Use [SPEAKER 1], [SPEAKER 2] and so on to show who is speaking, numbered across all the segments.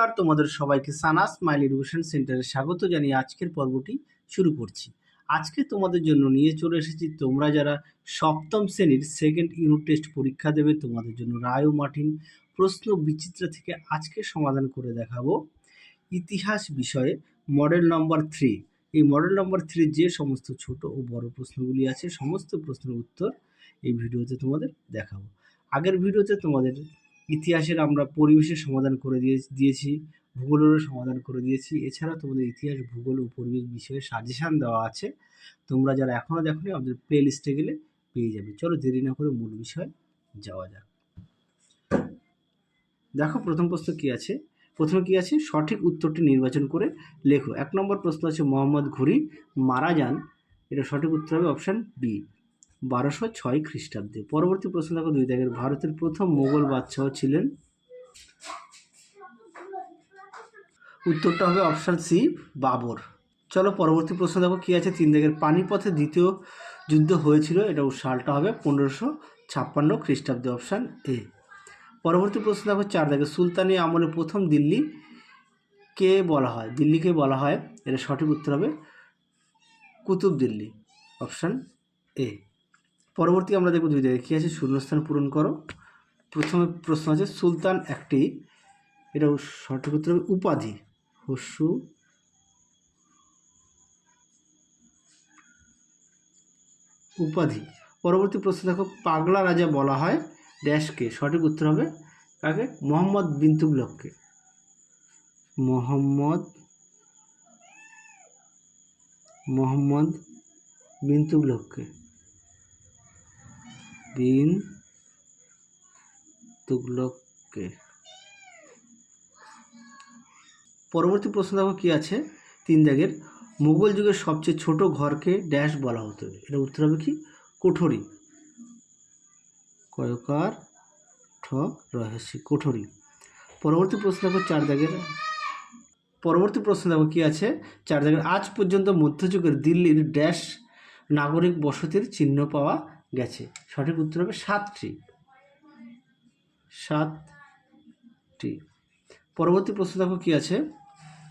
[SPEAKER 1] নমস্কার, তোমাদের সবাইকে সানাস মাইল এডুকেশন সেন্টারে স্বাগত জানিয়ে আজকের পর্বটি শুরু করছি। আজকে তোমাদের জন্য নিয়ে চলে এসেছি, তোমরা যারা সপ্তম শ্রেণির সেকেন্ড ইউনিট টেস্ট পরীক্ষা দেবে, তোমাদের জন্য রায় মার্টিন প্রশ্ন বিচিত্র থেকে আজকে সমাধান করে দেখাবো। ইতিহাস বিষয়ে মডেল নম্বর থ্রি এই মডেল নম্বর থ্রি যে সমস্ত ছোট ও বড় প্রশ্নগুলি আছে, সমস্ত প্রশ্নের উত্তর এই ভিডিওতে তোমাদের দেখাবো। আগের ভিডিওতে তোমাদের ইতিহাসের আমরা পরিবেশের সমাধান করে দিয়ে, দিয়েছি, ভূগোলেরও সমাধান করে দিয়েছি। এছাড়া তোমাদের ইতিহাস, ভূগোল ও পরিবেশ বিষয়ে সাজেশান দেওয়া আছে। তোমরা যারা এখনও দেখোনি, আমাদের প্লে লিস্টে গেলে পেয়ে যাবে। চলো দেরি না করে মূল বিষয় যাওয়া যাক। দেখো, প্রথম প্রশ্ন কি আছে? প্রথমে কি আছে? সঠিক উত্তরটি নির্বাচন করে লেখো। এক নম্বর প্রশ্ন আছে, মোহাম্মদ ঘুরি মারা যান। এটা সঠিক উত্তর হবে অপশান বি। বারোশো ছয় খ্রিস্টাব্দে। পরবর্তী প্রশ্ন দেখো দুই দাগের ভারতের প্রথম মোগল বাদশাহ ছিলেন। উত্তরটা হবে অপশান সি বাবর। চলো পরবর্তী প্রশ্ন দেখো কী আছে, তিন দাগের পানিপথে দ্বিতীয় যুদ্ধ হয়েছিল, এটা সালটা হবে পনেরোশো ছাপ্পান্ন খ্রিস্টাব্দে অপশান এ পরবর্তী প্রশ্ন দেখো চার দাগে সুলতানি আমলে প্রথম দিল্লি কে বলা হয়? দিল্লিকে বলা হয়? এটা সঠিক উত্তর হবে কুতুব দিল্লি অপশান এ পরবর্তী আমরা দেখব দুই জায়গায় কী আছে শূন্যস্থান পূরণ করো। প্রথমে প্রশ্ন আছে, সুলতান একটি, এটা সঠিক উত্তর হবে উপাধি। হস্যু উপাধি। পরবর্তী প্রশ্ন দেখো, পাগলা রাজা বলা হয় ড্যাশকে। সঠিক উত্তর হবে কাকে? মোহাম্মদ বিন তুগলককে। মোহাম্মদ মোহাম্মদ বিন তুগলককে। বিন তুগলককে। পরবর্তী প্রশ্ন দেখো কি আছে? তিন দাগের মুঘল যুগের সবচেয়ে ছোট ঘরকে ড্যাশ বলা হতো। এটা উত্তর হবে কি? কোঠরি। কয়কার ঠ রহস্য কোঠরি। পরবর্তী প্রশ্ন দেখো চার দাগের। পরবর্তী প্রশ্ন দেখো কি আছে? চার দাগের, আজ পর্যন্ত মধ্যযুগের দিল্লির ড্যাশ নাগরিক বসতির চিহ্ন পাওয়া গেছে। সঠিক উত্তর হবে সাতটি। সাতটি। পরবর্তী প্রশ্ন দেখো কি আছে?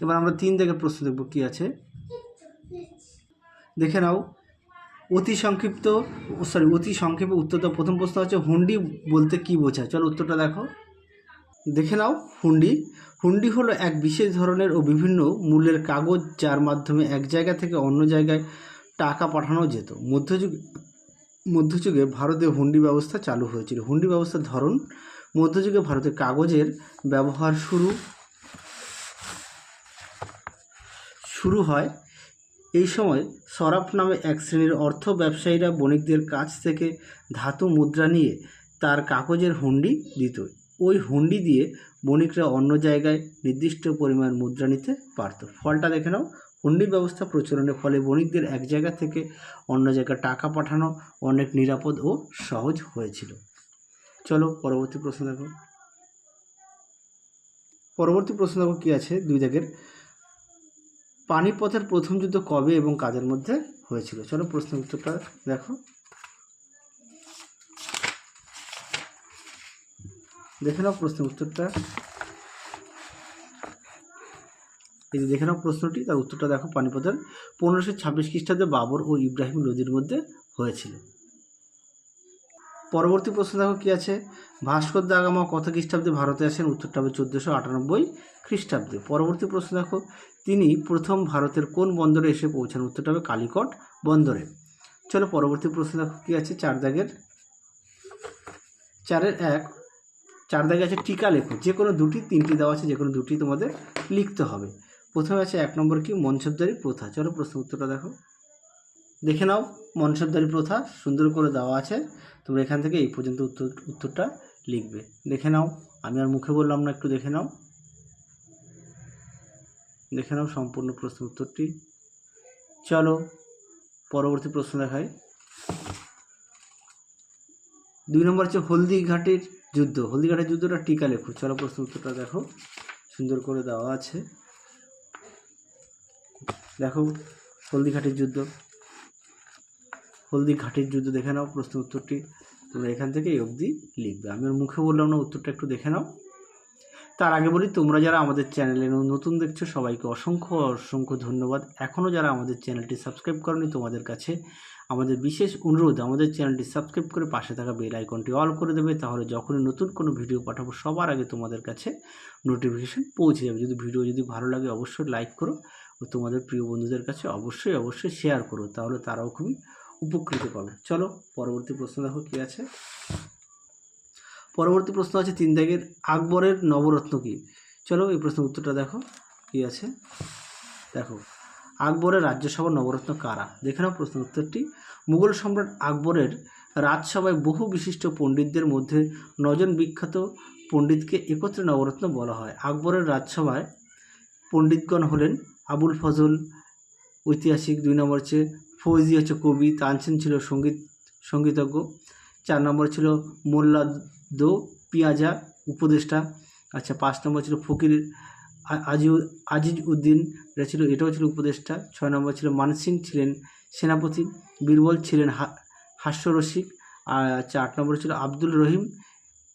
[SPEAKER 1] এবার আমরা তিন দাগের প্রশ্ন দেখব কি আছে। দেখে নাও। অতি সংক্ষিপ্ত সরি অতি সংক্ষেপে উত্তরটা প্রথম প্রশ্ন হচ্ছে হুন্ডি বলতে কি বোঝায়? চলো উত্তরটা দেখো। দেখে নাও, হুন্ডি। হুন্ডি হলো এক বিশেষ ধরনের ও বিভিন্ন মূল্যের কাগজ যার মাধ্যমে এক জায়গা থেকে অন্য জায়গায় টাকা পাঠানো যেত। মধ্যযুগ মধ্যযুগে ভারতে হুন্ডি ব্যবস্থা চালু হয়েছিল। হুন্ডি ব্যবস্থার ধরন, মধ্যযুগে ভারতে কাগজের ব্যবহার শুরু শুরু হয় এই সময় সরাফ নামে এক শ্রেণির অর্থ ব্যবসায়ীরা বণিকদের কাছ থেকে ধাতু মুদ্রা নিয়ে তার কাগজের হুন্ডি দিত। ওই হুন্ডি দিয়ে বণিকরা অন্য জায়গায় নির্দিষ্ট পরিমাণ মুদ্রা নিতে পারত। ফলটা দেখে নাও। হুন্ডি ব্যবস্থা প্রচলনের ফলে বণিকদের এক জায়গা থেকে অন্য জায়গায় টাকা পাঠানো অনেক নিরাপদ ও সহজ হয়েছিল। চলো পরবর্তী প্রশ্ন দেখো। পরবর্তী প্রশ্ন দেখো কী আছে? দুই দাগের। পানিপথের প্রথম যুদ্ধ কবে এবং কাদের মধ্যে হয়েছিল? চলো প্রশ্ন উত্তরটা দেখো। দেখে নাও প্রশ্ন উত্তরটা। এই যে দেখে নাও প্রশ্নটি, তার উত্তরটা দেখো পানিপথের পনেরোশো ছাব্বিশ খ্রিস্টাব্দে বাবর ও ইব্রাহিম লোদির মধ্যে হয়েছিল। পরবর্তী প্রশ্ন দেখো কী আছে? ভাস্কর দা গামা কত খ্রিস্টাব্দে ভারতে আসেন? উত্তরটা হবে চোদ্দোশো আটানব্বই খ্রিস্টাব্দে। পরবর্তী প্রশ্ন দেখো, তিনি প্রথম ভারতের কোন বন্দরে এসে পৌঁছান? উত্তরটা হবে কালিকট বন্দরে। চলো পরবর্তী প্রশ্ন দেখো কী আছে চার দাগের? চারের এক, চার দাগে আছে টিকা লেখো। যে কোনো দুটি, তিনটি দেওয়া আছে, যে কোনো দুটি তোমাদের লিখতে হবে। প্রথমে আছে এক নম্বর কি? মনসবদারি প্রথা। চলো প্রশ্ন উত্তরটা দেখো। দেখে নাও মনসবদারি প্রথা সুন্দর করে দেওয়া আছে। তোমরা এখান থেকে এই পর্যন্ত উত্তর, উত্তরটা লিখবে। দেখে নাও, আমি আর মুখে বললাম না, একটু দেখে নাও। দেখে নাও সম্পূর্ণ প্রশ্ন উত্তরটি। চলো, পরবর্তী প্রশ্ন দেখাই। দুই নম্বর হচ্ছে হলদিঘাটের যুদ্ধ। হলদিঘাটের যুদ্ধটা টিকা লেখো। চলো প্রশ্ন উত্তরটা দেখো। সুন্দর করে দেওয়া আছে। দেখো হলদিঘাটের যুদ্ধ। হলদিঘাটের যুদ্ধ দেখে নাও প্রশ্ন উত্তরটি। তোমরা এখান থেকে অবধি লিখবে। আমি ওর মুখে বললাম না, উত্তরটা একটু দেখে নাও। তার আগে বলি, তোমরা যারা আমাদের চ্যানেলে নতুন দেখছ, সবাইকে অসংখ্য অসংখ্য ধন্যবাদ। এখনও যারা আমাদের চ্যানেলটি সাবস্ক্রাইব করনি, তোমাদের কাছে আমাদের বিশেষ অনুরোধ, আমাদের চ্যানেলটি সাবস্ক্রাইব করে পাশে থাকা বেল আইকনটি অল করে দেবে, তাহলে যখনই নতুন কোনো ভিডিও পাঠাবো, সবার আগে তোমাদের কাছে নোটিফিকেশন পৌঁছে যাবে। যদি ভিডিও যদি ভালো লাগে, অবশ্যই লাইক করো। ও তোমাদের প্রিয় বন্ধুদের কাছে অবশ্যই অবশ্যই শেয়ার করো, তাহলে তারাও খুবই উপকৃত পাবে। চলো, পরবর্তী প্রশ্ন দেখো কী আছে। পরবর্তী প্রশ্ন আছে তিন দাগের আকবরের নবরত্ন কী? চলো, এই প্রশ্নের উত্তরটা দেখো কী আছে। দেখো, আকবরের রাজ্যসভার নবরত্ন কারা? দেখে নাও প্রশ্ন উত্তরটি। মুঘল সম্রাট আকবরের রাজসভায় বহু বিশিষ্ট পণ্ডিতদের মধ্যে নজন বিখ্যাত পণ্ডিতকে একত্রে নবরত্ন বলা হয়। আকবরের রাজসভায় পণ্ডিতগণ হলেন আবুল ফজল, ঐতিহাসিক দুই নম্বর হচ্ছে ফৌজি হচ্ছে কবি তানসেন ছিল সংগীত, সঙ্গীতজ্ঞ। চার নম্বর ছিল মোল্লা দো পিয়াজা, উপদেষ্টা। আচ্ছা পাঁচ নম্বর ছিল ফকির আজিউ, আজিজ উদ্দিন, এটা ছিল, এটাও ছিল উপদেষ্টা। ছয় নম্বর ছিল মানসিং ছিলেন সেনাপতি, বীরবল ছিলেন হাস্যরসিক। আর আচ্ছা আট নম্বর ছিল আব্দুল রহিম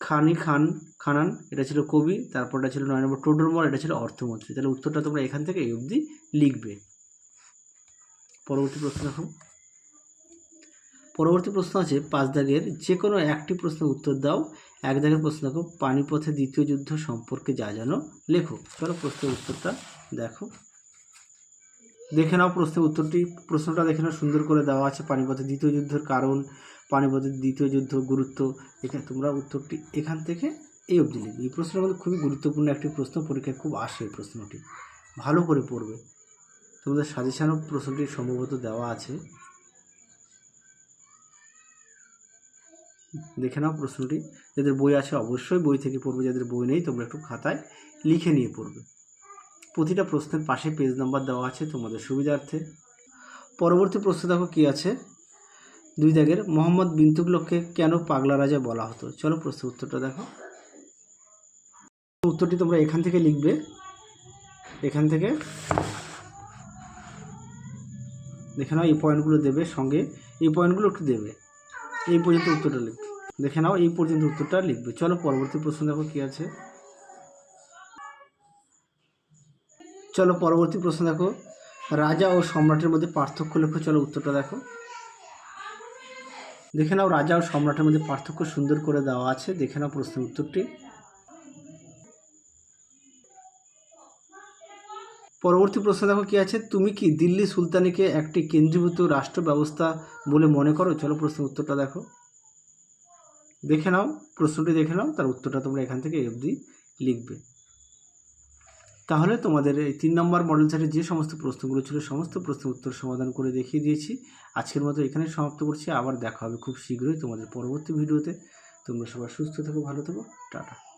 [SPEAKER 1] খানি খান, খানান, এটা ছিল কবি, তারপরটা ছিল নয় নম্বর টোডরমল, এটা ছিল অর্থমন্ত্রী। তাহলে উত্তরটা তোমরা এখান থেকে এই অবধি লিখবে। পরবর্তী প্রশ্ন দেখো। পরবর্তী প্রশ্ন আছে, পাঁচ দাগের যে কোনো একটি প্রশ্নের উত্তর দাও। এক দাগের প্রশ্ন দেখো, পানিপথে দ্বিতীয় যুদ্ধ সম্পর্কে যা জানো, লেখো। চলো প্রশ্নের উত্তরটা দেখো। দেখে নাও প্রশ্নের উত্তরটি। প্রশ্নটা দেখে নাও, সুন্দর করে দেওয়া আছে পানিপথের দ্বিতীয় যুদ্ধের কারণ পানিপথের দ্বিতীয় যুদ্ধ, গুরুত্ব, এখানে তোমরা উত্তরটি এখান থেকে এই অবধি লিখবে। এই প্রশ্নটা কিন্তু খুবই গুরুত্বপূর্ণ একটি প্রশ্ন, পরীক্ষায় খুব আসে এই প্রশ্নটি। ভালো করে পড়বে। তোমাদের সাজেশানও প্রশ্নটি সম্ভবত দেওয়া আছে। দেখে নাও প্রশ্নটি। যাদের বই আছে অবশ্যই বই থেকে পড়বে, যাদের বই নেই তোমরা একটু খাতায় লিখে নিয়ে পড়বে। প্রতিটা প্রশ্নের পাশে পেজ নাম্বার দেওয়া আছে তোমাদের সুবিধার্থে। পরবর্তী প্রশ্ন দেখো কী আছে? দুই দাগের মোহাম্মদ বিন তুগলককে কেন পাগলা রাজা বলা হতো? চলো প্রশ্ন উত্তরটা দেখো। উত্তরটি তোমরা এখান থেকে লিখবে। এখান থেকে দেখে নাও, এই পয়েন্টগুলো দেবে সঙ্গে। এই পয়েন্টগুলো একটু দেবে। এই পর্যন্ত উত্তরটা লিখবে দেখে নাও, এই পর্যন্ত উত্তরটা লিখবে। চলো পরবর্তী প্রশ্ন দেখো কী আছে। চলো পরবর্তী প্রশ্ন দেখো। রাজা ও সম্রাটের মধ্যে পার্থক্য লেখো। চলো উত্তরটা দেখো। দেখে নাও রাজা ও সম্রাটের মধ্যে পার্থক্য সুন্দর করে দেওয়া আছে। দেখে নাও প্রশ্নের উত্তরটি। পরবর্তী প্রশ্ন দেখো কি আছে? তুমি কি দিল্লি সুলতানিকে একটি কেন্দ্রীভূত রাষ্ট্র ব্যবস্থা বলে মনে করো? চলো প্রশ্নের উত্তরটা দেখো। দেখে নাও, প্রশ্নটি দেখে নাও, তার উত্তরটা তোমরা এখান থেকে অবধি লিখবে। তাহলে তোমাদের এই তিন নম্বর মডেল চার্টের যে সমস্ত প্রশ্নগুলো ছিল, সমস্ত প্রশ্ন উত্তর সমাধান করে দেখিয়ে দিয়েছি। আজকের মতো এখানে সমাপ্ত করছি। আবার দেখা হবে খুব শীঘ্রই তোমাদের পরবর্তী ভিডিওতে তোমরা সবাই সুস্থ থাকো, ভালো থাকো। টাটা।